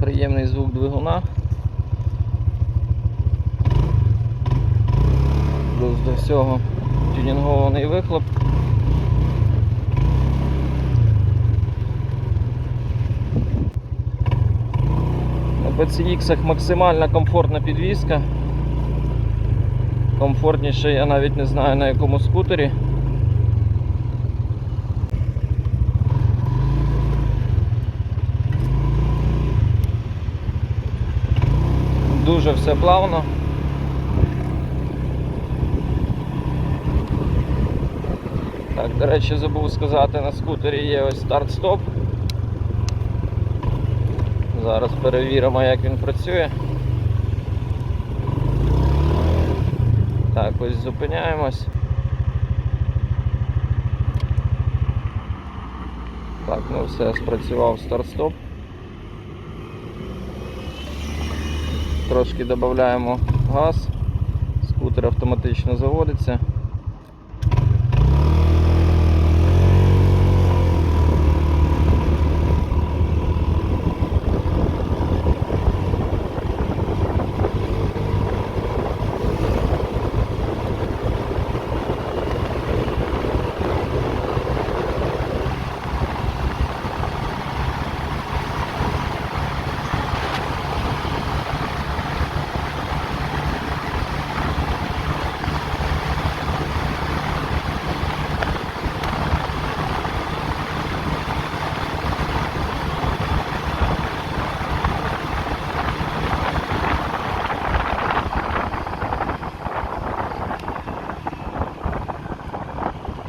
Приємний звук двигуна. Плюс до всього тюнінгований вихлоп. На PCX максимальна комфортна підвізка. Комфортніше я навіть не знаю на якому скутері. Дуже все плавно. Так, до речі, забув сказати, на скутері є ось старт-стоп. Зараз перевіримо, як він працює. Так, ось зупиняємось. Так, ну все, спрацював старт-стоп. Трошки додаємо газ, скутер автоматично заводиться.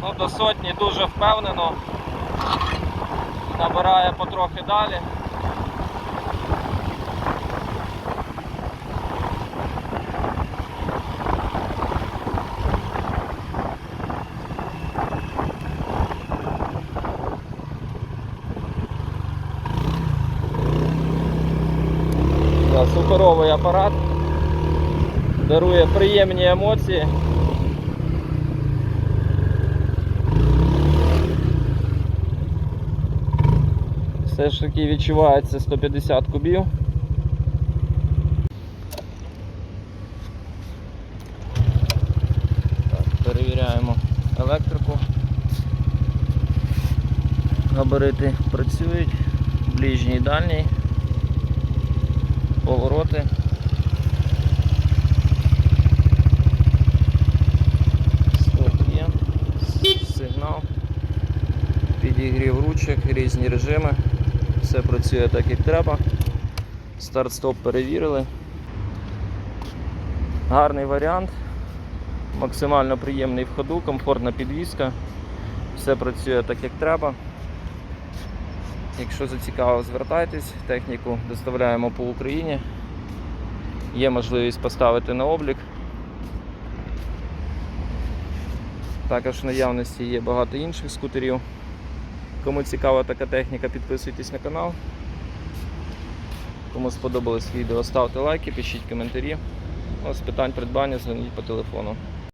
Ну, до сотні дуже впевнено. Набирає потрохи далі. Да, апарат. Дарує приємні емоції. Все ж таки відчувається 150 кубів. Так, перевіряємо електрику. Габарити працюють, ближній і дальній, повороти. Сигнал, підігрів ручок, різні режими. Все працює так, як треба. Старт-стоп перевірили. Гарний варіант. Максимально приємний в ходу, комфортна підвізка. Все працює так, як треба. Якщо зацікавив, звертайтесь, техніку доставляємо по Україні. Є можливість поставити на облік. Також в наявності є багато інших скутерів. Кому цікава така техніка, підписуйтесь на канал. Кому сподобалось відео, ставте лайки, пишіть коментарі. Ну, з питань придбання дзвоніть по телефону.